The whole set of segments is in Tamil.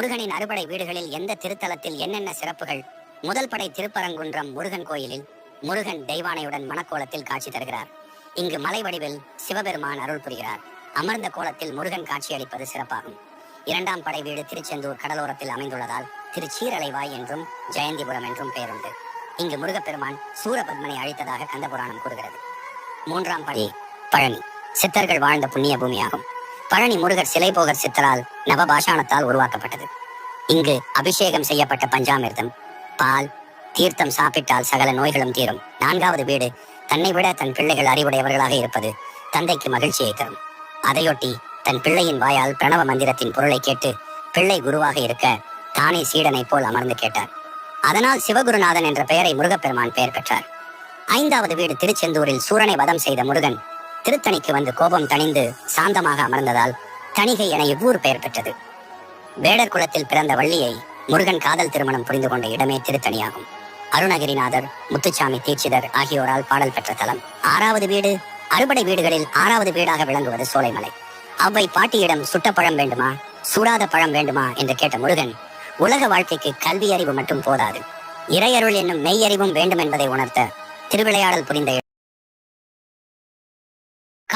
முருகனின் அறுபடை வீடுகளில் எந்த திருத்தலத்தில் என்னென்ன சிறப்புகள்? முதல் படை திருப்பரங்குன்றம் முருகன் கோயிலில் முருகன் தெய்வானையுடன் மணக்கோலத்தில் காட்சி தருகிறார். இங்கு மலை வடிவில் சிவபெருமான் அருள் புரிகிறார். அமர்ந்த கோலத்தில் முருகன் காட்சியளிப்பது சிறப்பாகும். இரண்டாம் படை வீடு திருச்செந்தூர் கடலோரத்தில் அமைந்துள்ளதால் திருச்சீரலைவாய் என்றும் ஜெயந்திபுரம் என்றும் பெயருண்டு. இங்கு முருகப்பெருமான் சூரபத்மனை அழித்ததாக கந்தபுராணம் கூறுகிறது. மூன்றாம் படை பழனி. சித்தர்கள் வாழ்ந்த புண்ணிய பூமியாகும். பழனி முருகர் சிலை போகர் சித்தரால் நவபாஷாணத்தால் உருவாக்கப்பட்டது. இங்கு அபிஷேகம் செய்யப்பட்ட பஞ்சாமிர்தம் பால் தீர்த்தம் சாப்பிட்டால் சகல நோய்களும் தீரும். நான்காவது வீடு தன்னை விட தன் பிள்ளைகள் அறிவுடையவர்களாக இருப்பது தந்தைக்கு மகிழ்ச்சியை தரும். அதையொட்டி தன் பிள்ளையின் வாயால் பிரணவ மந்திரத்தின் பொருளை கேட்டு பிள்ளை குருவாக இருக்க தானே சீடனைப் போல் அமர்ந்து கேட்டார். அதனால் சிவகுருநாதன் என்ற பெயரை முருகப்பெருமான் பெயர் பெற்றார். ஐந்தாவது வீடு திருச்செந்தூரில் சூரனை வதம் செய்த முருகன் திருத்தணிக்கு வந்து கோபம் தணிந்து சாந்தமாக அமர்ந்ததால் தணிகை என இவ்வூர் பெயர் பெற்றது. வேடர் குலத்தில் பிறந்த வள்ளியை முருகன் காதல் திருமணம் புரிந்து கொண்ட இடமே திருத்தணியாகும். அருணகிரிநாதர் முத்துச்சாமி தீட்சிதர் ஆகியோரால் பாடல் பெற்ற தலம். ஆறாவது வீடு அறுபடை வீடுகளில் ஆறாவது வீடாக விளங்குவது சோலைமலை. அவ்வை பாட்டியிடம் சுட்ட பழம் வேண்டுமா சூடாத பழம் வேண்டுமா என்று கேட்ட முருகன் உலக வாழ்க்கைக்கு கல்வி அறிவு மட்டும் போதாது. இறையருள் என்னும் மெய்யறிவும் வேண்டும் என்பதை உணர்த்த திருவிளையாடல் புரிந்த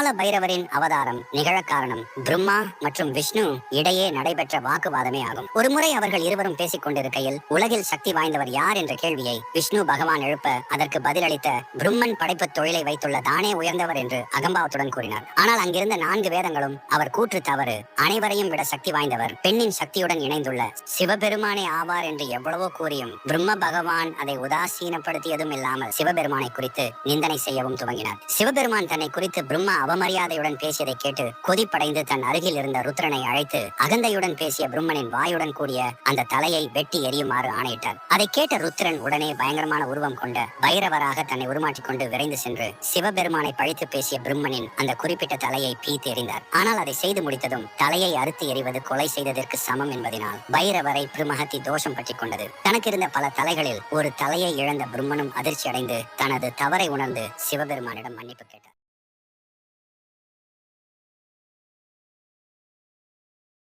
கால பைரவரின் அவதாரம் நிகழ காரணம் பிரம்மா மற்றும் விஷ்ணு இடையே நடைபெற்ற வாக்குவாதமே ஆகும். ஒருமுறை அவர்கள் இருவரும் பேசிக் கொண்டிருக்கையில் உலகில் சக்தி வாய்ந்தவர் யார் என்ற கேள்வியை விஷ்ணு பகவான் எழுப்ப அதற்கு பதிலளித்த பிரம்மன் படைப்பு தொழிலை வைத்துள்ள தானே உயர்ந்தவர் என்று அகம்பாவத்துடன் கூறினார். ஆனால் அங்கிருந்த நான்கு வேதங்களும் அவர் கூற்று தவறு. அனைவரையும் விட சக்தி வாய்ந்தவர் பெண்ணின் சக்தியுடன் இணைந்துள்ள சிவபெருமானே ஆவார் என்று எவ்வளவோ கூறியும் பிரம்ம பகவான் அதை உதாசீனப்படுத்தியதும் இல்லாமல் சிவபெருமானை குறித்து நிந்தனை செய்யவும் துவங்கினார். சிவபெருமான் தன்னை குறித்து பிரம்மா அவமரியாதையுடன் பேசியதை கேட்டு கொதிப்படைந்து தன் அருகில் இருந்த ருத்ரனை அழைத்து அகந்தையுடன் பேசிய பிரம்மனின் வாயுடன் கூடிய அந்த தலையை வெட்டி எறியுமாறு ஆணையிட்டார். அதை கேட்ட ருத்ரன் உடனே பயங்கரமான உருவம் கொண்ட பைரவராக தன்னை உருமாற்றிக் கொண்டு விரைந்து சென்று சிவபெருமானை பழித்து பேசிய பிரம்மனின் அந்த குறிப்பிட்ட தலையை பீத்து எறிந்தார். ஆனால் அதை செய்து முடித்ததும் தலையை அறுத்து எறிவது கொலை செய்ததற்கு சமம் என்பதனால் பைரவரை பிரமஹத்தி தோஷம் பற்றிக் கொண்டது. தனக்கு இருந்த பல தலைகளில் ஒரு தலையை இழந்த பிரம்மனும் அதிர்ச்சி அடைந்து தனது தவறை உணர்ந்து சிவபெருமானிடம் மன்னிப்பு கேட்டார்.